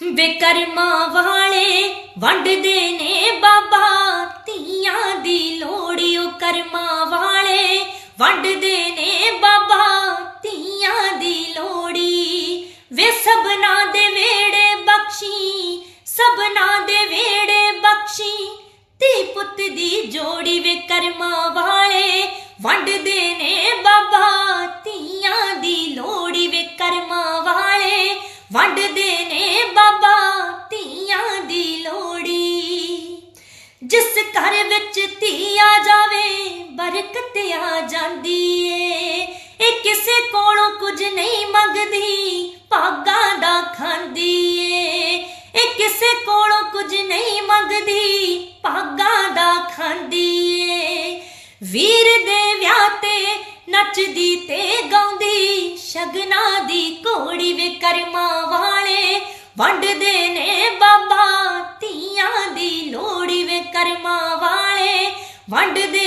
ਬੇਕਰਮਾਂ ਵਾਲੇ ਵੰਡਦੇ ਨੇ ਬਾਬਾ, ਧੀਆਂ ਦੀ ਲੋੜੀ ਉਹ ਕਰਮਾਂ ਵਾਲੇ ਵੰਡਦੇ ਨੇ ਬਾਬਾ, ਧੀਆਂ ਦੀ ਲੋੜੀ ਵੇ ਸਬਨਾ ਦੇ ਵੇੜੇ ਬਖਸ਼ੀ ਸਬਨਾ ਦੇ ਵੇੜੇ ਬਖਸ਼ੀ, ਧੀ ਪੁੱਤ ਦੀ ਜੋੜੀ ਵੇ ਕਰਮਾਂ ਵਾਲੇ ਵੰਡਦੇ ਨੇ ਬਾਬਾ, ਧੀਆਂ ਦੀ ਲੋੜੀ ਵੇ ਕਰਮਾਂ ਵਾਲੇ ਵੰਡਦੇ ਜਿਸ ਘਰ ਵਿੱਚ ਧੀ ਆ ਜਾਵੇ ਬਰਕਤ ਆ ਜਾਂਦੀ ਏ। ਇਹ ਕਿਸੇ ਕੋਲੋਂ ਕੁਝ ਨਹੀਂ ਮੰਗਦੀ, ਭਾਗਾਂ ਦਾ ਖਾਂਦੀ ਏ। ਇਹ ਕਿਸੇ ਕੋਲੋਂ ਕੁਝ ਨਹੀਂ ਮੰਗਦੀ, ਭਾਗਾਂ ਦਾ ਖਾਂਦੀ ਏ। ਵੀਰ ਦੇ ਵਿਆਹ ਤੇ ਨੱਚਦੀ ਤੇ ਗਾਉਂਦੀ, ਸ਼ਗਨਾ ਦੀ ਘੋੜੀ ਵੇ ਕਰਮਾਂ ਵਾਲੇ, ਵੰਡਦੇ ਨੇ ਬਾਬਾ ਧੀਆਂ